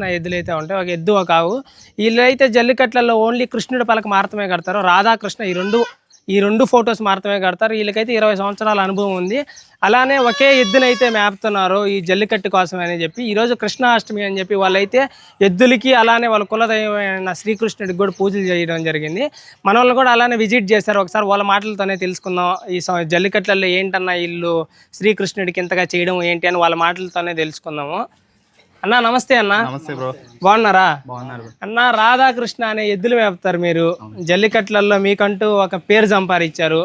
రాధాకృష్ణ ఎద్దులు అయితే ఉంటాయి ఒక ఎద్దు ఒక ఆవు. వీళ్ళైతే జల్లికట్లలో ఓన్లీ కృష్ణుడి పలక మాత్రమే కడతారు. రాధాకృష్ణ ఈ రెండు ఈ రెండు ఫొటోస్ మాత్రమే కడతారు. వీళ్ళకైతే ఇరవై సంవత్సరాల అనుభవం ఉంది. అలానే ఒకే ఎద్దునైతే మేపుతున్నారు ఈ జల్లికట్టు కోసం అని చెప్పి. ఈరోజు కృష్ణాష్టమి అని చెప్పి వాళ్ళైతే ఎద్దులకి అలానే వాళ్ళ కులదైవమైన శ్రీకృష్ణుడికి కూడా పూజలు చేయడం జరిగింది. మన వాళ్ళు కూడా అలానే విజిట్ చేశారు. ఒకసారి వాళ్ళ మాటలతోనే తెలుసుకుందాం. ఈ జల్లికట్లలో ఏంటన్నా వీళ్ళు శ్రీకృష్ణుడికి ఇంతగా చేయడం ఏంటి అని వాళ్ళ మాటలతోనే తెలుసుకుందాము. అన్న నమస్తే అన్న. నమస్తే బ్రో. బాగున్నారా? బాగున్నారు అన్న రాధాకృష్ణ అనే ఎద్దులు మేపుతారు మీరు జల్లికట్లలో మీకంటూ ఒక పేరు సంపాదించారు.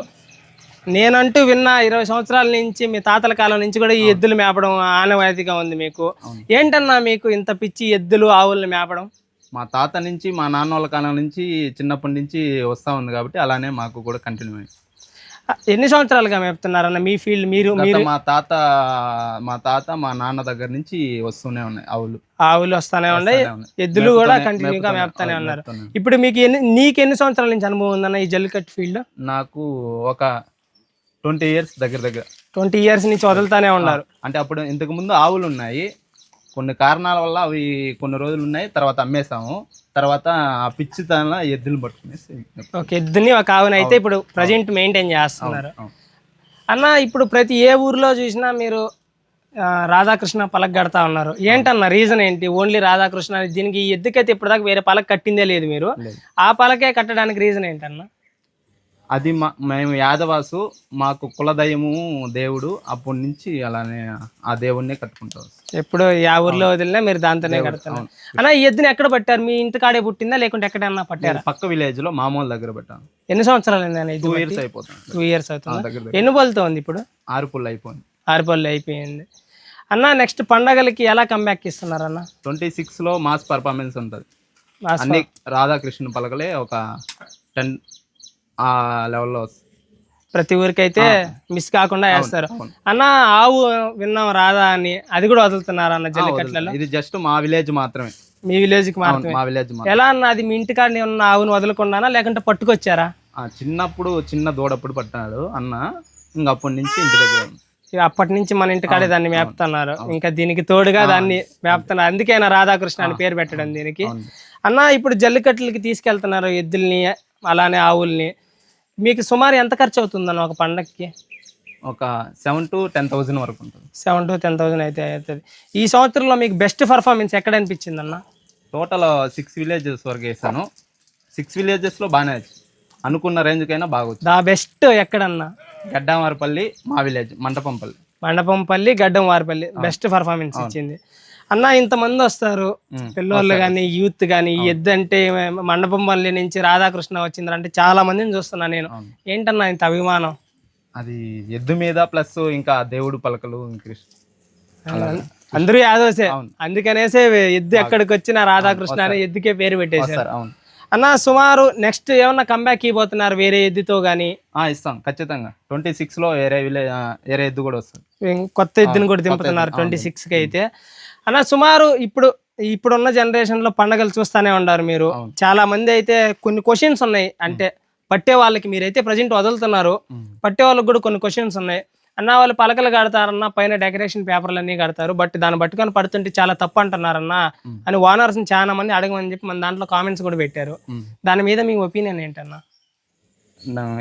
నేనంటూ విన్న ఇరవై సంవత్సరాల నుంచి మీ తాతల కాలం నుంచి కూడా ఈ ఎద్దులు మేపడం ఆనవాయితీగా ఉంది మీకు. ఏంటన్నా మీకు ఇంత పిచ్చి ఎద్దులు ఆవుల్ని మేపడం? మా తాత నుంచి మా నాన్న వాళ్ళ కాలం నుంచి చిన్నప్పటి నుంచి వస్తా ఉంది కాబట్టి అలానే మాకు కూడా కంటిన్యూ అయింది. ఎన్ని సంవత్సరాలుగా మేపుతున్నారన్న మీ ఫీల్డ్ మీరు మీరు? మా తాత మా తాత మా నాన్న దగ్గర నుంచి వస్తూనే ఉన్నాయి ఆవులు. ఆవులు వస్తానే ఉన్నాయి. ఎద్దులు కూడా కంటిన్యూగా మేపుతూనే- ఉన్నారు. ఇప్పుడు మీకు ఎన్ని నీకు ఎన్ని సంవత్సరాల నుంచి అనుభవం ఉందన్న ఈ జల్లికట్టు ఫీల్డ్? నాకు ఒక ట్వంటీ ఇయర్స్ దగ్గర దగ్గర. ట్వంటీ ఇయర్స్ నుంచి వదులుతానే ఉన్నారు. అంటే అప్పుడు ఇంతకు ముందు ఆవులు ఉన్నాయి. కొన్ని కారణాల వల్ల అవి కొన్ని రోజులు ఉన్నాయి తర్వాత అమ్మేసాము తర్వాత ఆ పిచ్చి తన ఎద్దులు పట్టుకునేసి ఒక ఎద్దుని ఒక ఆవుని అయితే ఇప్పుడు ప్రజెంట్ మెయింటైన్ చేస్తున్నారు. అన్న ఇప్పుడు ప్రతి ఏ ఊర్లో చూసినా మీరు రాధాకృష్ణ పలక కడతా ఉన్నారు. ఏంటన్న రీజన్ ఏంటి? ఓన్లీ రాధాకృష్ణ దీనికి ఎద్దుకైతే ఇప్పటిదాకా వేరే పలక కట్టిందే లేదు మీరు. ఆ పలకే కట్టడానికి రీజన్ ఏంటన్న? అది మా మేము యాదవాసు మాకు కులదైవము దేవుడు అప్పటి నుంచి అలానే ఆ దేవుణ్ణే కట్టుకుంటాం. ఎప్పుడు ఆ ఊర్లో వదిలినా మీరు దాంతోనే కడుతున్నారు అన్న ఈ ఎద్దుని ఎక్కడ పట్టారు? మీ ఇంటి కాడే పుట్టిందా? లేకుంటే ఎక్కడన్నా పట్టారా? పక్క విలేజ్లో మామూలు దగ్గర పెట్టాను. ఎన్ని సంవత్సరాలు అయింది టూ ఇయర్స్ అయిపోతుంది. టూ ఇయర్స్ అవుతుంది? ఎన్ని బోల్తో ఉంది ఇప్పుడు? ఆరు పుల్లు అయిపోయింది. ఆరుపల్లి అయిపోయింది. అన్న నెక్స్ట్ పండగలకి ఎలా కంబ్యాక్ ఇస్తున్నారు అన్న? ట్వంటీ సిక్స్లో మాస్ పర్ఫార్మెన్స్ ఉంటుంది. అన్ని రాధాకృష్ణ పలకలే ఒక టెన్ ఆ లెవెల్లో ప్రతి ఊరికైతే మిస్ కాకుండా వేస్తారు. అన్న ఆవు విన్నాం రాదా అని అది కూడా వదులుతున్నారు అన్న జల్లికట్లలో? ఇది జస్ట్ మా విలేజ్ మాత్రమే. మీ విలేజ్కి మాత్రమే. మా విలేజ్ ఎలా అన్న అది మీ ఇంటికాడ ఉన్న ఆవును వదలకుండానా లేకుంటే పట్టుకొచ్చారా? చిన్నప్పుడు చిన్న దూడప్పుడు పట్టాడు అన్న ఇంక అప్పటి నుంచి ఇంటి దగ్గర అప్పటి నుంచి మన ఇంటికాడే దాన్ని మేపుతున్నారు. ఇంకా దీనికి తోడుగా దాన్ని మేపుతున్నారు. అందుకేనా రాధాకృష్ణ అని పేరు పెట్టడం దీనికి. అన్న ఇప్పుడు జల్లికట్లకి తీసుకెళ్తున్నారు ఎద్దుల్ని అలానే ఆవుల్ని. మీకు సుమారు ఎంత ఖర్చు అవుతుందన్న ఒక పండక్కి? ఒక సెవెన్ టు టెన్ థౌసండ్ వరకు ఉంటుంది. సెవెన్ టు టెన్ థౌసండ్ అయితే అవుతుంది. ఈ సంవత్సరంలో మీకు బెస్ట్ పర్ఫార్మెన్స్ ఎక్కడ అనిపించింది అన్న టోటల్ సిక్స్ విలేజెస్ వరకు వేసాను. సిక్స్ విలేజెస్లో బాగానే వచ్చింది అనుకున్న రేంజ్ కైనా బాగా దా బెస్ట్ ఎక్కడన్నా? గడ్డామారపల్లి మా విలేజ్ మండపంపల్లి. గడ్డం వారిపల్లి బెస్ట్ పర్ఫార్మెన్స్ ఇచ్చింది. అన్న ఇంతమంది వస్తారు. పిల్లోళ్ళు కానీ యూత్ కానీ ఎద్దు అంటే మండపంపల్లి నుంచి రాధాకృష్ణ వచ్చింది అంటే చాలా మందిని చూస్తున్నా నేను. ఏంటన్నా ఇంత అభిమానం? అది ఎద్దు మీద ప్లస్ ఇంకా దేవుడు పలకలు కృష్ణ. అందరూ యాదవసే. అందుకనేసే ఎద్దు ఎక్కడికి వచ్చినా రాధాకృష్ణ అనే ఎద్దుకే పేరు పెట్టేశారు. అవును. అన్న సుమారు నెక్స్ట్ ఏమన్నా కంబ్యాక్ ఇవ్వబోతున్నారు వేరే ఎద్దుతో గానీ? ఆ, ఇస్తాం ఖచ్చితంగా. ట్వంటీ సిక్స్లో వేరే వేరే ఎద్దు కూడా వస్తుంది. కొత్త ఎద్దుని కూడా దింపుతున్నారు ట్వంటీ సిక్స్కి అయితే. అన్న సుమారు ఇప్పుడు ఇప్పుడున్న జనరేషన్లో పండగలు చూస్తానే ఉన్నారు మీరు. చాలా మంది అయితే కొన్ని క్వశ్చన్స్ ఉన్నాయి. అంటే పట్టే వాళ్ళకి మీరైతే ప్రజెంట్ వదులుతున్నారు. పట్టే వాళ్ళకి కూడా కొన్ని క్వశ్చన్స్ ఉన్నాయి. అన్న వాళ్ళు పలకలు కడతారన్న పైన డెకరేషన్ పేపర్లు అన్ని కడతారు. బట్ దాన్ని పట్టుకొని పడుతుంటే చాలా తప్పు అంటున్నారన్న. అని ఓనర్స్ చాలా మంది అడగమని చెప్పి మన దాంట్లో కామెంట్స్ కూడా పెట్టారు. దాని మీద మీ ఒపీనియన్ ఏంటన్నా?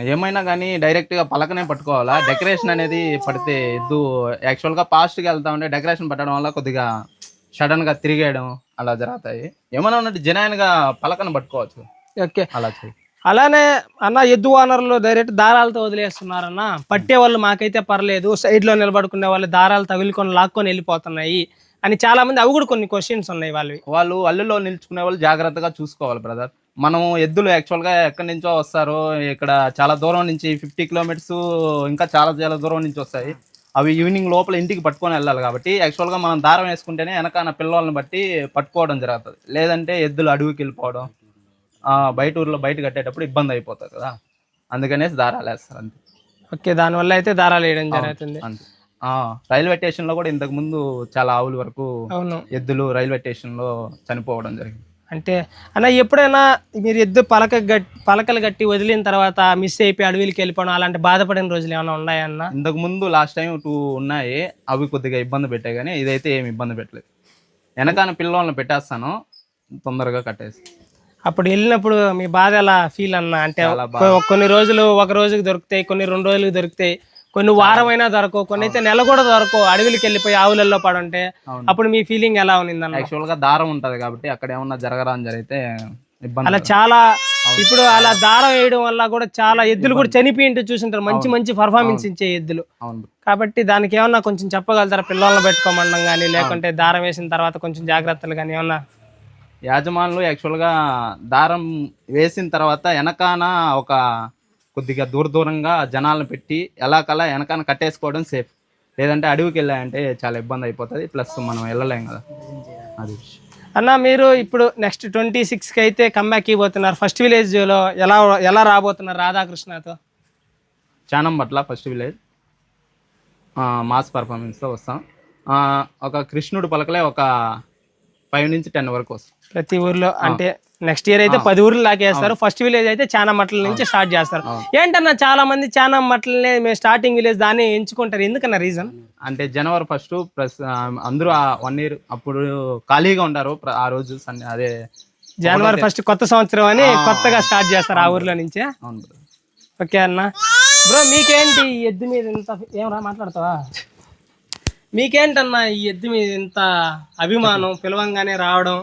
ఏమైనా కానీ డైరెక్ట్గా పలకనే పట్టుకోవాలా? డెకరేషన్ అనేది పడితే ఎద్దు యాక్చువల్గా ఫాస్ట్గా వెళ్తా ఉంటే డెకరేషన్ పట్టడం వల్ల కొద్దిగా సడన్గా తిరిగేయడం అలా జరుగుతాయి. ఏమైనా ఉన్నట్టు జనాయన్గా పలకను పట్టుకోవచ్చు. ఓకే. అలా చేయి. అలానే అన్న ఎద్దు ఓనర్లు డైరెక్ట్ దారాలతో వదిలేస్తున్నారన్న. పట్టే వాళ్ళు మాకైతే పర్లేదు. సైడ్లో నిలబడుకునే వాళ్ళు దారాలు తగులుకొని లాక్కొని వెళ్ళిపోతున్నాయి అని చాలా మంది అవి కూడా కొన్ని క్వశ్చన్స్ ఉన్నాయి వాళ్ళవి. వాళ్ళు అల్లులో నిల్చుకునే వాళ్ళు జాగ్రత్తగా చూసుకోవాలి బ్రదర్ మనం ఎద్దులు యాక్చువల్గా ఎక్కడి నుంచో వస్తారు ఇక్కడ చాలా దూరం నుంచి ఫిఫ్టీ కిలోమీటర్స్ ఇంకా చాలా చాలా దూరం నుంచి వస్తాయి. అవి ఈవినింగ్ లోపల ఇంటికి పట్టుకొని వెళ్ళాలి కాబట్టి యాక్చువల్గా మనం దారం వేసుకుంటేనే వెనకాన పిల్లల్ని బట్టి పట్టుకోవడం జరుగుతుంది. లేదంటే ఎద్దులు అడవికి వెళ్ళిపోవడం ఆ, బయట ఊర్లో బయట కట్టేటప్పుడు ఇబ్బంది అయిపోతుంది కదా. అందుకనేసి దారాలు వేస్తారు అంతే. ఓకే దానివల్ల అయితే దారాలు వేయడం జరుగుతుంది. అంతే. ఆ, రైల్వే స్టేషన్లో కూడా ఇంతకు ముందు చాలా ఆవుల వరకు ఎద్దులు రైల్వే స్టేషన్లో చనిపోవడం జరిగింది. అంటే అన్న ఎప్పుడైనా మీరు ఎద్దు పలక గట్టి పలకలు కట్టి వదిలిన తర్వాత మిస్ అయిపోయి అడవికి వెళ్ళిపోవడం అలాంటి బాధపడిన రోజులు ఏమైనా ఉన్నాయన్న ఇంతకు ముందు లాస్ట్ టైం టూ ఉన్నాయి. అవి కొద్దిగా ఇబ్బంది పెట్టాయి కానీ ఇదైతే ఏమి ఇబ్బంది పెట్టలేదు. వెనకాన పిల్లల్ని పెట్టేస్తాను. తొందరగా కట్టేసి. అప్పుడు వెళ్ళినప్పుడు మీ బాధ ఎలా ఫీల్ అన్న? అంటే కొన్ని రోజులు ఒక రోజుకి దొరుకుతాయి కొన్ని రెండు రోజులకు దొరుకుతాయి. కొన్ని వారమైనా దొరకవు కొన్ని అయితే నెల కూడా దొరకవు. అడవికి వెళ్ళిపోయి ఆవులలో పడుంటే. అప్పుడు మీ ఫీలింగ్ ఎలా ఉన్నిందన్న యాక్చువల్గా దారం ఉంటది కాబట్టి అక్కడ ఏమన్నా జరగరాని జరిగితే ఇబ్బంది అలా చాలా ఇప్పుడు అలా దారం వేయడం వల్ల కూడా చాలా ఎద్దులు కూడా చనిపోయి ఉంటే చూసింటారు. మంచి మంచి పర్ఫార్మెన్స్ ఇచ్చే ఎద్దులు. కాబట్టి దానికి ఏమన్నా కొంచెం చెప్పగలుగుతారా? పిల్లల్ని పెట్టుకోమడం కానీ లేకుంటే దారం వేసిన తర్వాత కొంచెం జాగ్రత్తలు కానీ ఏమన్నా? యాజమానులు యాక్చువల్గా దారం వేసిన తర్వాత వెనకాన ఒక కొద్దిగా దూర దూరంగా జనాలను పెట్టి ఎలా కలా వెనకాన కట్టేసుకోవడం సేఫ్ లేదంటే అడవికి వెళ్ళాయంటే చాలా ఇబ్బంది అయిపోతుంది. ప్లస్ మనం వెళ్ళలేం కదా. అది అన్న మీరు ఇప్పుడు నెక్స్ట్ ట్వంటీ సిక్స్కి అయితే కమ్బ్యాక్ ఇవ్వబోతున్నారు. ఫస్ట్ విలేజ్లో ఎలా ఎలా రాబోతున్నారు రాధాకృష్ణతో? చానం పట్ల ఫస్ట్ విలేజ్ మాస్ పర్ఫార్మెన్స్తో వస్తాం. ఒక కృష్ణుడు పలకలే ఒక ఫైవ్ నుంచి టెన్ వరకు వస్తాం. ప్రతి ఊర్లో అంటే నెక్స్ట్ ఇయర్ అయితే పది ఊర్లు లాగేస్తారు. ఫస్ట్ విలేజ్ అయితే చాలా మట్ల నుంచి స్టార్ట్ చేస్తారు. ఏంటన్నా చాలా మంది చాలా మట్లనే మేము స్టార్టింగ్ విలేజ్ దాన్ని ఎంచుకుంటారు. ఎందుకన్నా రీజన్ అంటే జనవరి ఫస్ట్ ప్లస్ ఆ, అందరూ వన్ ఇయర్ అప్పుడు ఖాళీగా ప్ర- ఆ రోజు సండే అదే జనవరి ఫస్ట్ కొత్త సంవత్సరం అని కొత్తగా స్టార్ట్ చేస్తారు ఆ ఊర్లో నుంచే. ఓకే అన్న. బ్రో మీకేంటి ఈ ఎద్దు మీద ఇంత ఏమరా మాట్లాడతావా? మీకేంటన్నా ఈ ఎద్దు మీద ఇంత అభిమానం పిలవంగానే రావడం?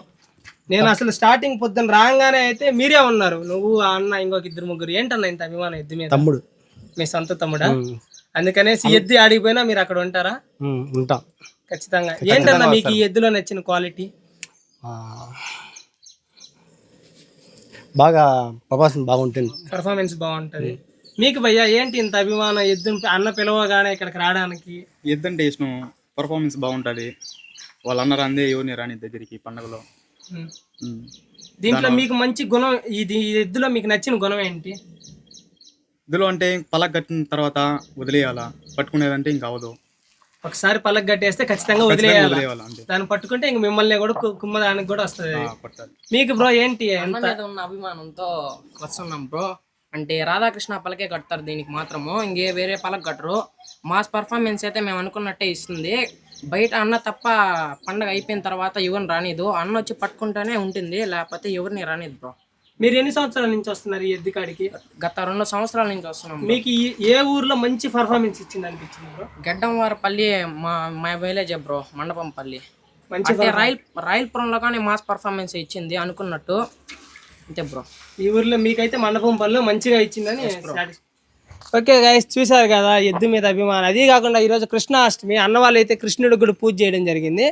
నేను అసలు స్టార్టింగ్ పొద్దున్న రాగానే అయితే మీరే ఉన్నారు. నువ్వు ఆ అన్న ఇంకొక ఇద్దరు ముగ్గురు ఏంటన్నా ఇంత అభిమానం ఎద్దు మీద? తమ్ముడు. మీ సొంత తమ్ముడా? అందుకనేసి ఎద్దు ఆడిపోయినా మీరు అక్కడ ఉంటారా? ఉంటాం. ఖచ్చితంగా. ఏంటన్నా మీకు ఈ ఎద్దులో నచ్చిన క్వాలిటీ బాగా ప్రభాసం బాగుంటుంది. పర్ఫార్మెన్స్ బాగుంటది. మీకు భయ్యా ఏంటి ఇంత అభిమానం? ఎద్దు అన్న పిలవగానే ఇక్కడికి రావడానికి? ఎద్దంటే ఇష్టం. పర్ఫార్మెన్స్ బాగుంటుంది. వాళ్ళ అన్నారు అందే ఎవరిని రాని దగ్గరికి పండగలో. దీంట్లో మీకు మంచి గుణం ఇది ఎద్దులో మీకు నచ్చిన గుణం ఏంటి? ఇందులో అంటే పలక కట్టిన తర్వాత వదిలేయాలా? పట్టుకునేదంటే ఇంకా అవదు ఒకసారి పలక కట్టేస్తే ఖచ్చితంగా వదిలేయాలి? దాన్ని పట్టుకుంటే ఇంక మిమ్మల్ని కూడా కుమ్మదానికి కూడా వస్తుంది. మీకు బ్రో ఏంటి ఉన్న అభిమానంతో వస్తున్నాం బ్రో. అంటే రాధాకృష్ణ పలకే కడతారు దీనికి మాత్రము. ఇంకే వేరే పలక కట్టరు. మాస్ పర్ఫార్మెన్స్ అయితే మేము అనుకున్నట్టే ఇస్తుంది. బయట అన్న తప్ప పండగ అయిపోయిన తర్వాత ఎవరిని రానిదు. అన్న వచ్చి పట్టుకుంటూనే ఉంటుంది లేకపోతే ఎవరిని రానిది బ్రో. మీరు ఎన్ని సంవత్సరాల నుంచి వస్తున్నారు ఈ ఎద్దు కాడికి? గత రెండు సంవత్సరాల నుంచి వస్తున్నాం. మీకు ఏ ఊర్లో మంచి పర్ఫార్మెన్స్ ఇచ్చింది అనిపించింది బ్రో? గడ్డంవారపల్లి మా మా విలేజ్ బ్రో మండపంపల్లి. మంచి అంటే రాయల్ రాయల్పురంలో కానీ మాస్ పర్ఫార్మెన్స్ ఇచ్చింది అనుకున్నట్టు. అంతే బ్రో. ఈ ఊర్లో మీకైతే మండపం పనులు మంచిగా ఇచ్చిందని ఓకే గైస్ చూశారు కదా ఎద్దు మీద అభిమానం. అది కాకుండా ఈరోజు కృష్ణాష్టమి అన్న వాళ్ళు అయితే కృష్ణుడికి కూడా పూజ చేయడం జరిగింది.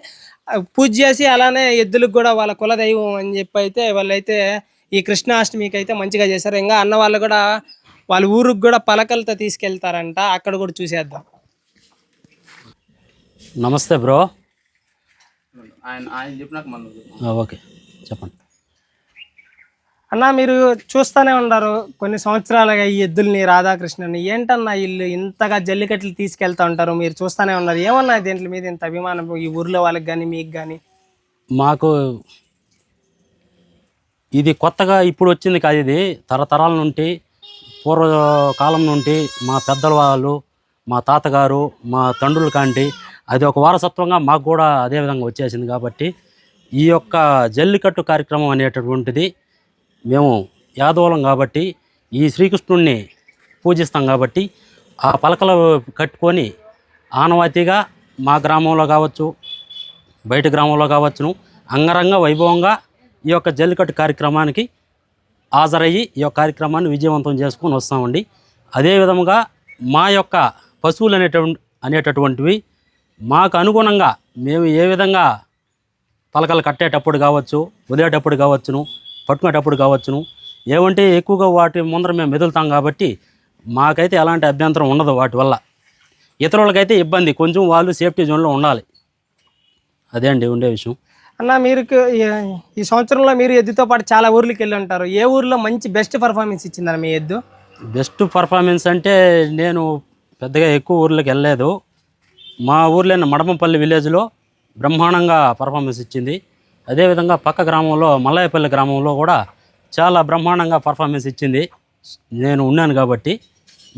పూజ చేసి అలానే ఎద్దులకు కూడా వాళ్ళ కులదైవం అని చెప్పి అయితే వాళ్ళైతే ఈ కృష్ణాష్టమికి అయితే మంచిగా చేశారు. ఇంకా అన్న వాళ్ళు కూడా వాళ్ళ ఊరికి కూడా పలకలతో తీసుకెళ్తారంట. అక్కడ కూడా చూసేద్దాం. నమస్తే బ్రో. ఆయన ఆయన చెప్పినాక మనం ఆ, ఓకే. చెప్పండి. అన్న మీరు చూస్తూనే ఉన్నారు. కొన్ని సంవత్సరాలుగా ఈ ఎద్దుల్ని రాధాకృష్ణని ఏంటన్నా వీళ్ళు ఇంతగా జల్లికట్లు తీసుకెళ్తా ఉంటారు? మీరు చూస్తూనే ఉన్నారు. ఏమన్నా దీంట్లో మీద ఇంత అభిమానం ఈ ఊర్లో వాళ్ళకి కానీ మీకు కానీ మాకు ఇది కొత్తగా ఇప్పుడు వచ్చింది కాదు ఇది. తరతరాల నుండి పూర్వకాలం నుండి మా పెద్దల వాళ్ళు మా తాతగారు మా తండ్రుల కాంటి అది ఒక వారసత్వంగా మాకు కూడా అదే విధంగా వచ్చేసింది కాబట్టి ఈ యొక్క జల్లికట్టు కార్యక్రమం అనేటటువంటిది మేము యాదవులం కాబట్టి ఈ శ్రీకృష్ణుణ్ణి పూజిస్తాం కాబట్టి ఆ పలకలు కట్టుకొని ఆనవాతిగా మా గ్రామంలో కావచ్చు బయట గ్రామంలో కావచ్చును అంగరంగ వైభవంగా ఈ యొక్క జల్లికట్టు కార్యక్రమానికి హాజరయ్యి ఈ యొక్క కార్యక్రమాన్ని విజయవంతం చేసుకొని వస్తామండి. అదే విధముగా మా యొక్క పశువులు అనేటువంటి అనేటటువంటివి మాకు అనుగుణంగా మేము ఏ విధంగా పలకలు కట్టేటప్పుడు కావచ్చు వదిలేటప్పుడు కావచ్చును పట్టుకునేటప్పుడు కావచ్చును. ఏమంటే ఎక్కువగా వాటి ముందర మేము మెదులుతాం కాబట్టి మాకైతే ఎలాంటి అభ్యంతరం ఉండదు వాటి వల్ల. ఇతరులకైతే ఇబ్బంది. కొంచెం వాళ్ళు సేఫ్టీ జోన్లో ఉండాలి. అదే అండి ఉండే విషయం. అన్న మీరు ఈ సంవత్సరంలో మీరు ఎద్దుతో పాటు చాలా ఊర్లకి వెళ్ళి ఉంటారు. ఏ ఊర్లో మంచి బెస్ట్ పర్ఫార్మెన్స్ ఇచ్చిందన్న మీ ఎద్దు? బెస్ట్ పర్ఫార్మెన్స్ అంటే నేను పెద్దగా ఎక్కువ ఊర్లకు వెళ్ళలేదు. మా ఊర్లో మడమంపల్లి విలేజ్లో బ్రహ్మాండంగా పర్ఫార్మెన్స్ ఇచ్చింది. అదేవిధంగా పక్క గ్రామంలో మల్లాయపల్లి గ్రామంలో కూడా చాలా బ్రహ్మాండంగా పర్ఫార్మెన్స్ ఇచ్చింది. నేను ఉన్నాను కాబట్టి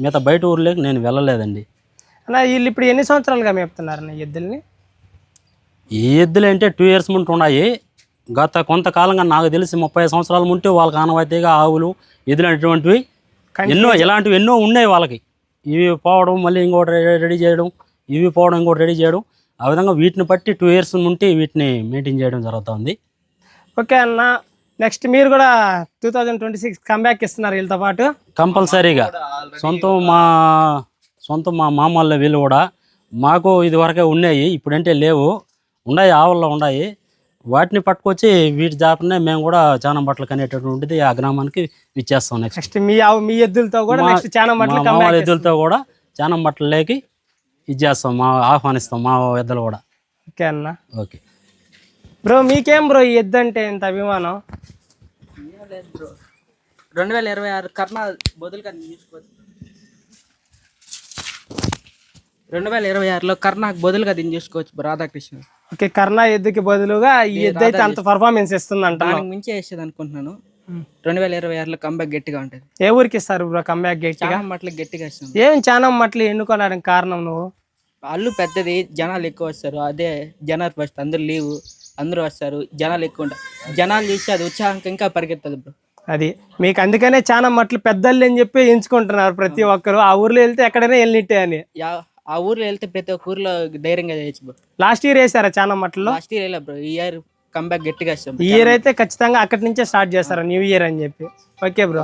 మిగతా బయట ఊర్లోకి నేను వెళ్ళలేదండి. అన్న వీళ్ళు ఇప్పుడు ఎన్ని సంవత్సరాలుగా మేపుతున్నారు ఈ ఎద్దుల్ని? ఈ ఎద్దులు అంటే టూ ఇయర్స్ ముందు ఉన్నాయి. గత కొంతకాలంగా నాకు తెలిసి ముప్పై సంవత్సరాల ముంటే వాళ్ళకి ఆనవాయితీగా ఆవులు ఎద్దులు అనేటువంటివి ఎన్నో ఇలాంటివి ఎన్నో ఉన్నాయి వాళ్ళకి. ఇవి పోవడం మళ్ళీ ఇంకోటి రెడీ చేయడం ఇవి పోవడం ఇంకోటి రెడీ చేయడం. ఆ విధంగా వీటిని బట్టి టూ ఇయర్స్ నుండి వీటిని మెయింటైన్ చేయడం జరుగుతుంది. ఓకే అన్న. నెక్స్ట్ మీరు కూడా two thousand twenty six comeback ఇస్తున్నారు వీళ్ళతో పాటు. కంపల్సరీగా. సొంతం మా సొంతం మా మామూలు వీళ్ళు కూడా మాకు ఇది వరకే ఉన్నాయి. ఇప్పుడంటే లేవు. ఉన్నాయి ఆవుల్లో ఉన్నాయి. వాటిని పట్టుకొచ్చి వీటి జాతరనే మేము కూడా చాలా బట్టలు కనేటటువంటిది ఆ గ్రామానికి ఇచ్చేస్తాం నెక్స్ట్ మీ ఆవు మీ ఎద్దులతో కూడా నెక్స్ట్ కంబ్యాక్ ఎద్దులతో కూడా చాలా బట్టలు లేకి ఇచ్చేస్తాం మా ఆహ్వానిస్తాం మా ఎద్దులు కూడా. ఓకే అన్న. ఓకే. బ్రో మీకేం బ్రో ఈ ఎద్దు అంటే ఇంత అభిమానం? రెండు వేల ఇరవై ఆరు కర్ణా బదులుగా తీసుకోవచ్చు. రెండు వేల ఇరవై ఆరులో కర్ణాకు బదులుగా దీన్ని చూసుకోవచ్చు బ్రో రాధాకృష్ణ. ఓకే కర్ణ ఎద్దుకి బదులుగా ఈ ఎద్దు అయితే అంత పర్ఫార్మెన్స్ ఇస్తుంది దానికి మించే వేసేది అనుకుంటున్నాను. రెండు వేల ఇరవై ఆరులో కంబ్యాక్ గట్టిగా ఉంటుంది. ఏ ఊరికి ఇస్తారు బ్రో కంబ్యాక్ గట్టిగా? చాలా మట్లకి గట్టిగా ఇస్తుంది ఏం చాలా మట్లు ఎన్నుకోవడానికి కారణం నువ్వు? అల్లు పెద్దది జనాలు ఎక్కువ వస్తారు. అదే జనాలు ఫస్ట్ అందరు లీవు అందరూ వస్తారు. జనాలు ఎక్కువ ఉంటారు జనాలు చూసి అది ఉత్సాహంగా ఇంకా పరిగెత్తదు బ్రో అది మీకు అందుకనే చాలా మట్లు పెద్దలు అని చెప్పి ఎంచుకుంటున్నారు ప్రతి ఒక్కరు. ఆ ఊర్లో వెళ్తే ఎక్కడైనా వెళ్ళిట్టే అని. యా- ఆ ఊర్లో వెళ్తే ప్రతి ఒక్క ఊర్లో ధైర్యంగా చేయొచ్చు బ్రో లాస్ట్ ఇయర్ వేసారా చాలా మట్లో లాస్ట్ ఇయర్ వెళ్ళా బ్రో ఈ ఇయర్ కంబ్యాక్ గట్టిగా ఇస్తాం. ఈ ఇయర్ అయితే ఖచ్చితంగా అక్కడి నుంచే స్టార్ట్ చేస్తారు? న్యూ ఇయర్ అని చెప్పి. Okay bro